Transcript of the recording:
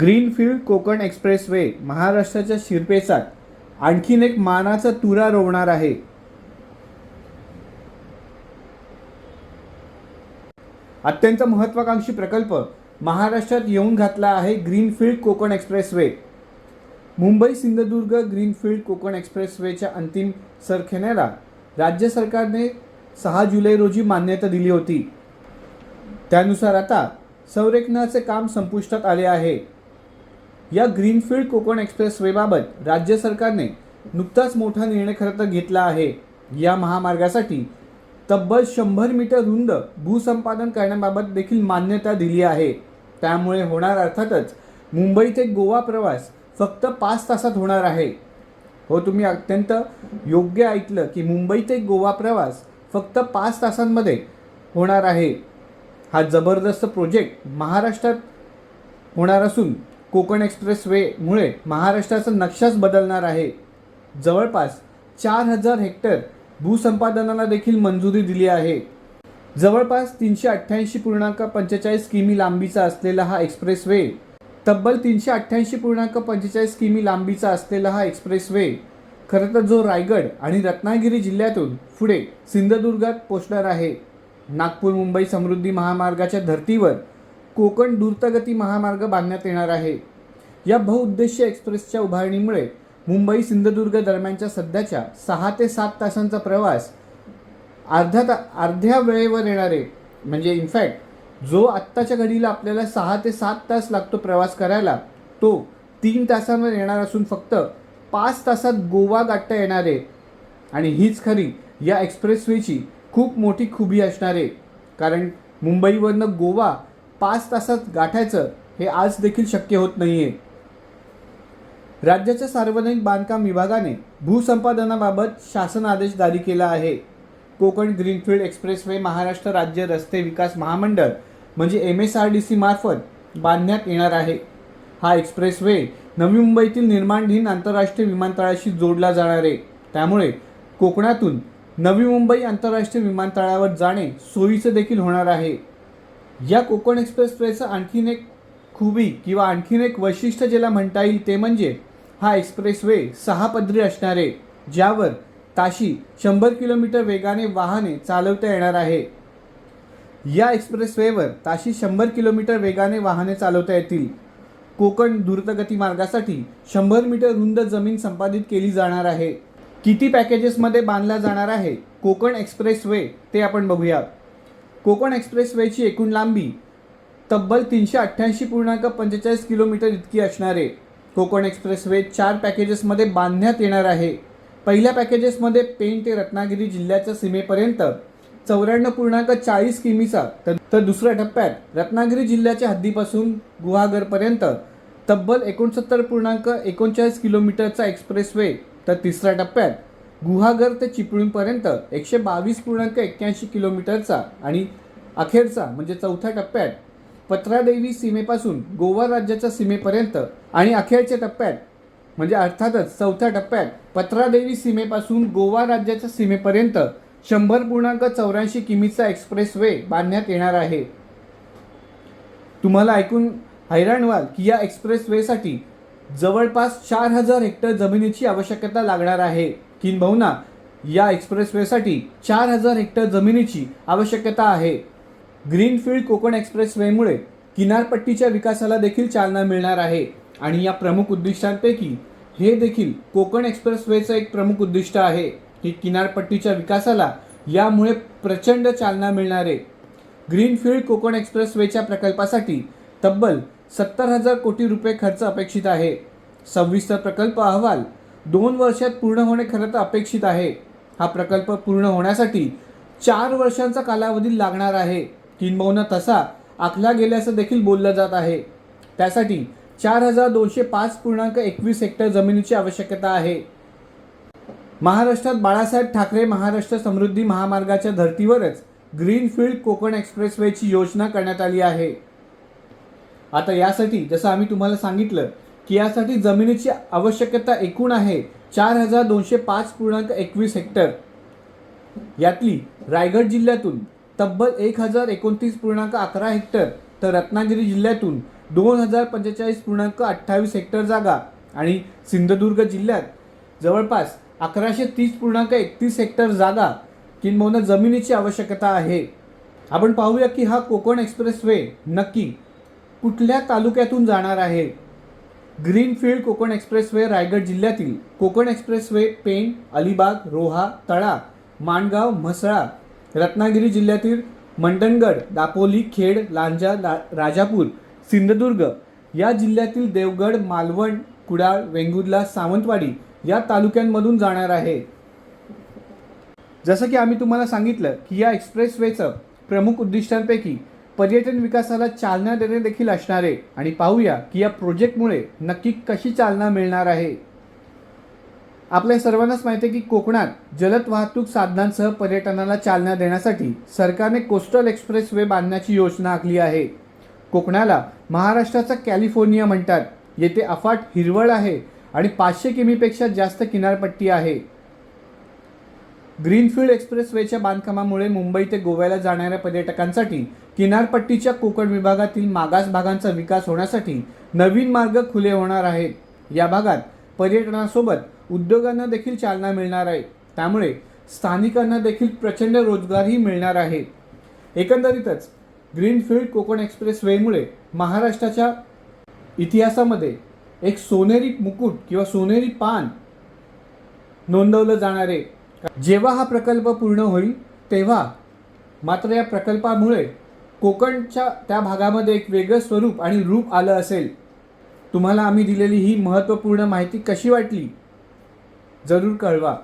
Greenfield Konkan expressway महाराष्ट्राच्या शिरपेचात आणखीन एक मानाचा तुरा रोवणार आहे. अत्यंत महत्वाकांक्षी प्रकल्प महाराष्ट्रात येऊन घातला आहे greenfield Konkan expressway. Mumbai Sindhudurg greenfield Konkan एक्सप्रेसवेच्या अंतिम सरखेण्याला राज्य सरकारने सहा जुलै रोजी मान्यता दिली होती. त्यानुसार आता संरेखनाचे काम संपुष्टात आले आहे. या ग्रीनफील्ड कोकण एक्सप्रेसवेबाबत राज्य सरकारने नुकताच मोठा निर्णय खरं तर घेतला आहे. या महामार्गासाठी तब्बल शंभर मीटर रुंद भूसंपादन करण्याबाबत देखील मान्यता दिली आहे. त्यामुळे होणार अर्थातच मुंबई ते गोवा प्रवास फक्त पाच तासात होणार आहे. हो तुम्ही अत्यंत योग्य ऐकलं की मुंबई ते गोवा प्रवास फक्त पाच तासांमध्ये होणार आहे. हा जबरदस्त प्रोजेक्ट महाराष्ट्रात होणार असून कोकण एक्सप्रेसवेमुळे महाराष्ट्राचा नक्षाच बदलणार आहे. जवळपास चार हजार हेक्टर भूसंपादनाला देखील मंजुरी दिली आहे. जवळपास तीनशे अठ्ठ्याऐंशी पूर्णांक पंचेचाळीस किमी लांबीचा असलेला हा एक्सप्रेसवे तब्बल तीनशे अठ्ठ्याऐंशी पूर्णांक पंचेचाळीस किमी लांबीचा असलेला हा एक्सप्रेसवे खरं तर जो रायगड आणि रत्नागिरी जिल्ह्यातून पुढे सिंधुदुर्गात पोचणार आहे. नागपूर मुंबई समृद्धी महामार्गाच्या धर्तीवर कोकण द्रुतगती महामार्ग बांधण्यात येणार आहे. या बहुउद्देशीय एक्सप्रेसच्या उभारणीमुळे मुंबई सिंधुदुर्ग दरम्यानच्या सध्याच्या सहा ते सात तासांचा प्रवास अर्ध्या ता अर्ध्या वेळेवर येणारे. म्हणजे इनफॅक्ट जो आत्ताच्या घडीला आपल्याला सहा ते सात तास लागतो प्रवास करायला तो तीन तासांवर येणार असून फक्त पाच तासात गोवा गाठता येणार. आहे आणि हीच खरी या एक्सप्रेसवेची खूप मोठी खुबी असणार. आहे कारण मुंबईवरनं गोवा पाच तासात गाठायचं हे आज देखील शक्य होत नाही आहे राज्याच्या सार्वजनिक बांधकाम विभागाने भूसंपादनाबाबत शासन आदेश जारी केला आहे. कोकण ग्रीनफील्ड एक्सप्रेसवे महाराष्ट्र राज्य रस्ते विकास महामंडळ म्हणजे M S R D C मार्फत बांधण्यात येणार आहे. हा एक्सप्रेसवे नवी मुंबईतील निर्माणधीन आंतरराष्ट्रीय विमानतळाशी जोडला जाणार आहे. त्यामुळे कोकणातून नवी मुंबई आंतरराष्ट्रीय विमानतळावर जाणे सोयीचं देखील होणार आहे. या कोकण एक्सप्रेसवेचं आणखीन एक खुबी किंवा आणखीन एक वैशिष्ट्य ज्याला म्हणता येईल ते म्हणजे हा एक्सप्रेसवे सहा पदरी असणारे ज्यावर ताशी शंभर किलोमीटर वेगाने वाहने चालवता येणार आहे. या एक्सप्रेसवेवर ताशी शंभर किलोमीटर वेगाने वाहने चालवता येतील. कोकण द्रुतगती मार्गासाठी शंभर मीटर रुंद जमीन संपादित केली जाणार आहे. किती पॅकेजेसमध्ये बांधला जाणार आहे? कोकण एक्सप्रेसवे ते आपण बघूया कोकण एक्सप्रेसवेची एकूण लांबी तब्बल तीनशे अठ्ठ्याऐंशी पूर्णांक पंचेचाळीस किलोमीटर इतकी असणार. आहे कोकण एक्सप्रेसवे चार पॅकेजेसमध्ये बांधण्यात येणार आहे. पहिल्या पॅकेजेसमध्ये पेण ते रत्नागिरी जिल्ह्याच्या सीमेपर्यंत चौऱ्याण्णव पूर्णांक चाळीस किमीचा तर तर दुसऱ्या टप्प्यात रत्नागिरी जिल्ह्याच्या हद्दीपासून गुहागरपर्यंत तब्बल एकोणसत्तर पूर्णांक एकोणचाळीस किलोमीटरचा एक्सप्रेसवे. तर तिसऱ्या टप्प्यात गुहागर ते चिपळूणपर्यंत एकशे बावीस पूर्णांक एक्क्याऐंशी किलोमीटरचा आणि अखेरचा म्हणजे चौथ्या टप्प्यात पत्रादेवी सीमेपासून गोवा राज्याच्या सीमेपर्यंत आणि अखेरच्या टप्प्यात म्हणजे अर्थातच चौथ्या टप्प्यात पत्रादेवी सीमेपासून गोवा राज्याच्या सीमेपर्यंत शंभर पूर्णांक चौऱ्याऐंशी किमीचा एक्सप्रेसवे बांधण्यात येणार आहे. तुम्हाला ऐकून हैराण व्हाल की या एक्सप्रेसवेसाठी जवळपास चार हजार हेक्टर जमिनीची आवश्यकता लागणार आहे. किंबहुना या एक्सप्रेसवेसाठी चार हजार हेक्टर जमिनीची आवश्यकता आहे. ग्रीनफील्ड कोकण एक्सप्रेसवेमुळे किनारपट्टीच्या विकासाला देखील चालना मिळणार आहे आणि या प्रमुख उद्दिष्टांपैकी हे देखील कोकण एक्सप्रेसवेचं एक प्रमुख उद्दिष्ट आहे की किनारपट्टीच्या विकासाला यामुळे प्रचंड चालना मिळणार आहे. ग्रीनफील्ड कोकण एक्सप्रेसवेच्या प्रकल्पासाठी तब्बल सत्तर हजार कोटी रुपये खर्च अपेक्षित आहे. सविस्तर प्रकल्प अहवाल दोन वर्षात पूर्ण होणे खरं तर अपेक्षित आहे. हा प्रकल्प पूर्ण होण्यासाठी चार वर्षांचा कालावधी लागणार आहे. किंबहुना तसा आखला गेल्याचं देखील बोललं जात आहे. त्यासाठी चार हजार दोनशे पाच पूर्णांक एकवीस हेक्टर जमिनीची आवश्यकता आहे. महाराष्ट्रात बाळासाहेब ठाकरे महाराष्ट्र समृद्धी महामार्गाच्या धर्तीवरच ग्रीनफील्ड कोकण एक्सप्रेसवेची योजना करण्यात आली आहे. आता यासाठी जसं आम्ही तुम्हाला सांगितलं की यासाठी जमिनीची आवश्यकता एकूण आहे चार हजार दोनशे पाच पूर्णांक एकवीस हेक्टर. यातली रायगड जिल्ह्यातून तब्बल एक हजार एकोणतीस पूर्णांक अकरा हेक्टर तर रत्नागिरी जिल्ह्यातून दोन हजार पंचेचाळीस पूर्णांक अठ्ठावीस हेक्टर जागा आणि सिंधुदुर्ग जिल्ह्यात जवळपास अकराशे तीस पूर्णांक एकतीस हेक्टर जागा किंबहुना जमिनीची आवश्यकता आहे. आपण पाहूया की हा कोकण एक्सप्रेस वे नक्की कुठल्या तालुक्यातून जाणार आहे? ग्रीनफील्ड कोकण एक्सप्रेसवे रायगड जिल्ह्यातील कोकण एक्सप्रेसवे पेण अलिबाग रोहा तळा माणगाव म्हसळा रत्नागिरी जिल्ह्यातील मंडणगड दापोली खेड लांजा ला राजापूर सिंधुदुर्ग या जिल्ह्यातील देवगड मालवण कुडाळ वेंगुर्ला सावंतवाडी या तालुक्यांमधून जाणार आहे. जसं की आम्ही तुम्हाला सांगितलं की या एक्सप्रेसवेचं प्रमुख उद्दिष्टांपैकी पर्यटन विकासाला चालना देणे देखील असणार. आहे आणि पाहूया की या प्रोजेक्टमुळे नक्की कशी चालना मिळणार आहे. आपल्या सर्वांनाच माहिती आहे की कोकणात जलद वाहतूक साधनांसह पर्यटनाला चालना देण्यासाठी सरकारने कोस्टल एक्सप्रेस वे बांधण्याची योजना आखली आहे. कोकणाला महाराष्ट्राचा कॅलिफोर्निया म्हणतात. येथे अफाट हिरवळ आहे आणि पाचशे किमीपेक्षा जास्त किनारपट्टी आहे. ग्रीनफील्ड एक्सप्रेसवेच्या बांधकामामुळे मुंबई ते गोव्याला जाणाऱ्या पर्यटकांसाठी किनारपट्टीच्या कोकण विभागातील मागास भागांचा विकास होण्यासाठी नवीन मार्ग खुले होणार आहेत. या भागात पर्यटनासोबत उद्योगांना देखील चालना मिळणार आहे. त्यामुळे स्थानिकांना देखील प्रचंड रोजगारही मिळणार आहे. एकंदरीतच ग्रीनफील्ड कोकण एक्सप्रेसवेमुळे महाराष्ट्राच्या इतिहासामध्ये एक सोनेरी मुकुट किंवा सोनेरी पान नोंदवलं जाणारे जेव्हा हा प्रकल्प पूर्ण होईल तेव्हा मात्र या प्रकल्पामुळे कोकणच्या त्या भागामध्ये एक वेगळं स्वरूप आणि रूप आलं असेल. तुम्हाला आम्ही दिलेली ही महत्त्वपूर्ण माहिती कशी वाटली? जरूर कळवा.